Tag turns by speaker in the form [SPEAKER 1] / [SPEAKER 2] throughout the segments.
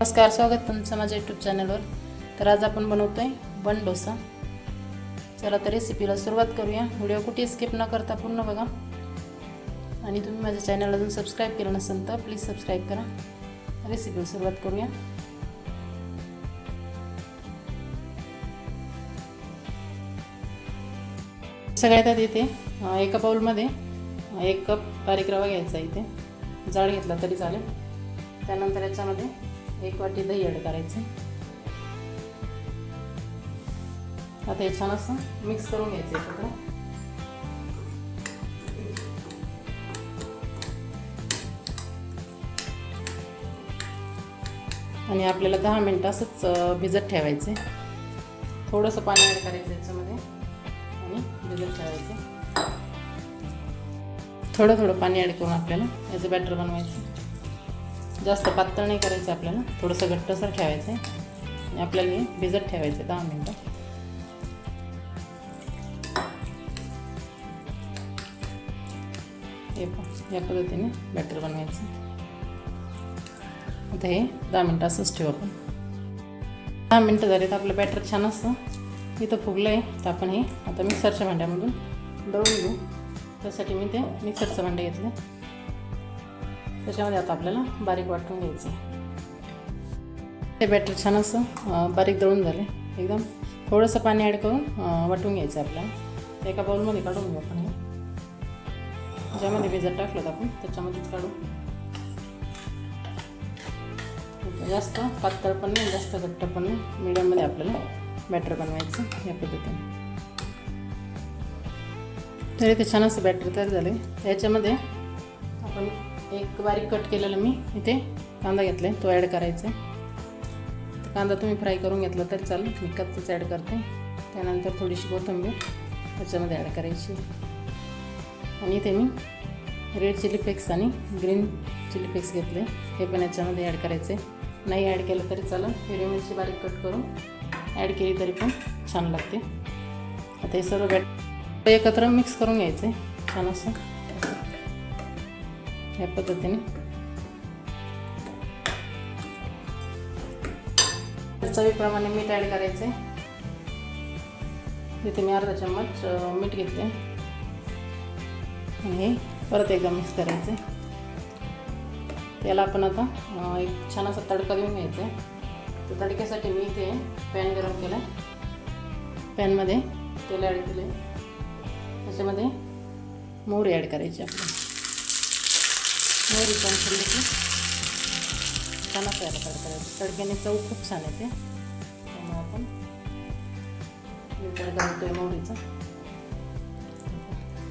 [SPEAKER 1] नमस्कार स्वागत तुमचं माझ्या यूट्यूब चॅनलवर तर आज आपण बनवतो आहे बन डोसा. चला तर रेसिपीला सुरुवात करूया. व्हिडिओ कुठे स्किप न करता पूर्ण बघा. आणि तुम्ही माझ्या चॅनल अजून सबस्क्राईब केलं नसेल तर प्लीज सबस्क्राईब करा. रेसिपीला सुरुवात करूया. सगळ्यात आधी इथे एका बाऊलमध्ये एक कप बारीक रवा घ्यायचा आहे इथे. जाड घेतला तरी चालेल. त्यानंतर याच्यामध्ये एक वाटी दही ॲड करायचं. आता हे छान असं मिक्स करून घ्यायचं एकत्र. आणि आपल्याला दहा मिनटं असंच भिजत ठेवायचे थोडंसं पाणी ॲड करायचं याच्यामध्ये आणि भिजत ठेवायचं. थोडं थोडं पाणी ॲड करून आपल्याला याचं बॅटर बनवायचं. जास्त पातळ नाही करायचं आपल्याला. थोडंसं घट्टसर ठेवायचं आहे आणि आपल्याला हे भिजत ठेवायचं दहा मिनटं. हे पण या पद्धतीने बॅटर बनवायचं. आता हे दहा मिनटं असंच ठेवू आपण. दहा मिनटं झाले तर आपलं बॅटर छान असतं. इथं फुगलं आहे तर आपण हे आता मिक्सरच्या भांड्यामधून दळून घेऊ. त्यासाठी मी ते मिक्सरचं भांडं घेतलं त्याच्यामध्ये आता आपल्याला बारीक वाटून घ्यायचं आहे. ते बॅटर छान असं बारीक दळून झाले. एकदम थोडंसं पाणी ॲड करून वाटून घ्यायचं आपल्याला. एका बाउलमध्ये काढून घेऊ आपण ज्यामध्ये भिजत टाकलं आपण त्याच्यामध्येच काढू. जास्त पातळ पण नाही जास्त घट्ट पण नाही. मिडियममध्ये आपल्याला बॅटर बनवायचं या पद्धतीने. तर इथे छान असं बॅटर तयार झाले. याच्यामध्ये आपण एक बारीक कट केलेलं मी इथे कांदा घेतला आहे तो ॲड करायचा. आहे तर कांदा तुम्ही फ्राय करून घेतला तरी चालेल. मी कच्चाच ॲड करते. त्यानंतर थोडीशी कोथिंबीर त्याच्यामध्ये ॲड करायची. आणि इथे मी रेड चिली फ्लेक्स आणि ग्रीन चिली फ्लेक्स घेतले. हे पण याच्यामध्ये ॲड करायचे. नाही ॲड केलं तरी चालेल. हिरवी मिरची बारीक कट करून ॲड केली तरी पण छान लागते. आता हे सर्व बॅट एकत्र मिक्स करून घ्यायचं. आहे छान असं. ह्या पद्धतीने चवीप्रमाणे मीठ ॲड करायचं. आहे इथे मी अर्धा चम्मच मीठ घेतले. आणि हे परत एकदा मिक्स करायचं. आहे त्याला आपण आता एक छान असा तडका देऊन घ्यायचा आहे. तर तडक्यासाठी मी इथे पॅन गरम केला. पॅनमध्ये तेल ॲड केले त्याच्यामध्ये मोहरी ॲड करायची आपल्याला. मोहरी पण खाल्ली की छान असं याला तडक्याने चव खूप छान येते. त्यामुळे आपण हे तडका देतोय मोहरीचा.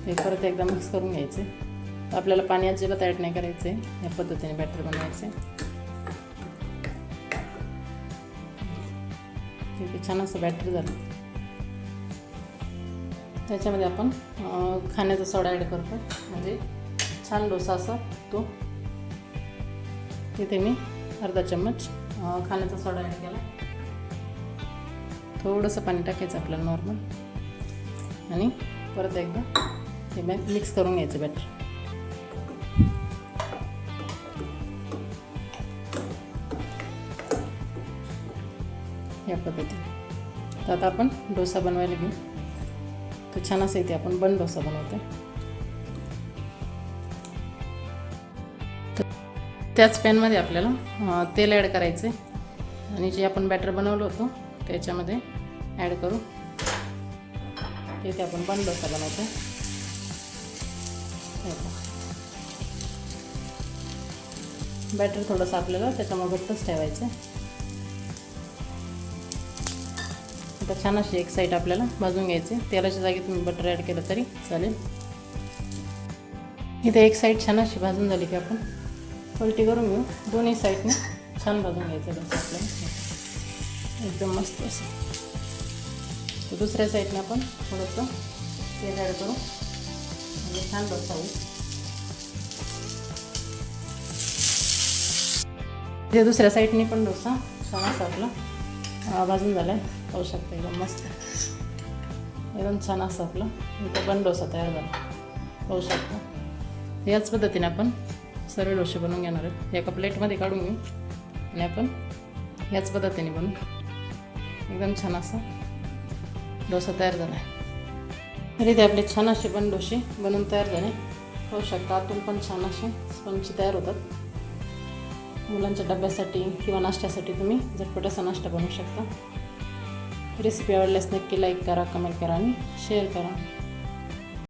[SPEAKER 1] हे परत एकदा मिक्स करून घ्यायचे. आपल्याला पाणी अजिबात ॲड नाही करायचे. या पद्धतीने बॅटर बनवायचे. ठीक आहे छान असं बॅटर झालं. त्याच्यामध्ये आपण खाण्याचा सोडा ॲड करतो. म्हणजे छान डोसा असा तो. तिथे मी अर्धा चम्मच खाण्याचा सोडा ॲड केला. थोडंसं पाणी टाकायचं आपल्याला नॉर्मल आणि परत एकदा हे बॅग मिक्स करून घ्यायचं बॅटर या पद्धतीने. तर आता आपण डोसा बनवायला घेऊ. तर छान असं इथे आपण बन डोसा बनवतो त्याच पॅनमध्ये आपल्याला तेल ॲड करायचं आहे. आणि जे आपण बॅटर बनवलं होतं त्याच्यामध्ये ॲड करू. ते आपण बन डोसा बनवतो बॅटर थोडंसं आपल्याला त्याच्यामुळे घट्टच ठेवायचं आहे. आता छान अशी एक साईड आपल्याला भाजून घ्यायचे तेलाच्या जागी तुम्ही बटर ॲड केलं तरी चालेल. इथे एक साईड छान अशी भाजून झाली की आपण पलटी करून घेऊ. दोन्ही साईडने छान भाजून घ्यायचं डोसा आपल्याला एकदम मस्त असं. दुसऱ्या साईडने आपण थोडंसं तेल ॲड करू. म्हणजे छान डोसा होईल दुसऱ्या साईडने पण डोसा छान असा आपला भाजून झाला आहे पाहू शकता एकदम मस्त. एकदम छान असं आपलं. इथं पण डोसा तयार झाला. पाहू शकता. याच पद्धतीने आपण सर्व डोसे बनवून घेणार आहेत. एका प्लेटमध्ये काढून घेऊ. आणि आपण ह्याच पद्धतीने बनवू. एकदम छान असा डोसा तयार झाला आहे. तरी ते आपले छान असे पण डोसे बनवून तयार झाले. होऊ शकता आतून पण छान असे स्पंची तयार होतात. मुलांच्या डब्यासाठी किंवा नाश्त्यासाठी तुम्ही झटपट असा नाश्ता बनवू शकता. रेसिपी आवडल्यास नक्की लाईक करा कमेंट करा आणि शेअर करा.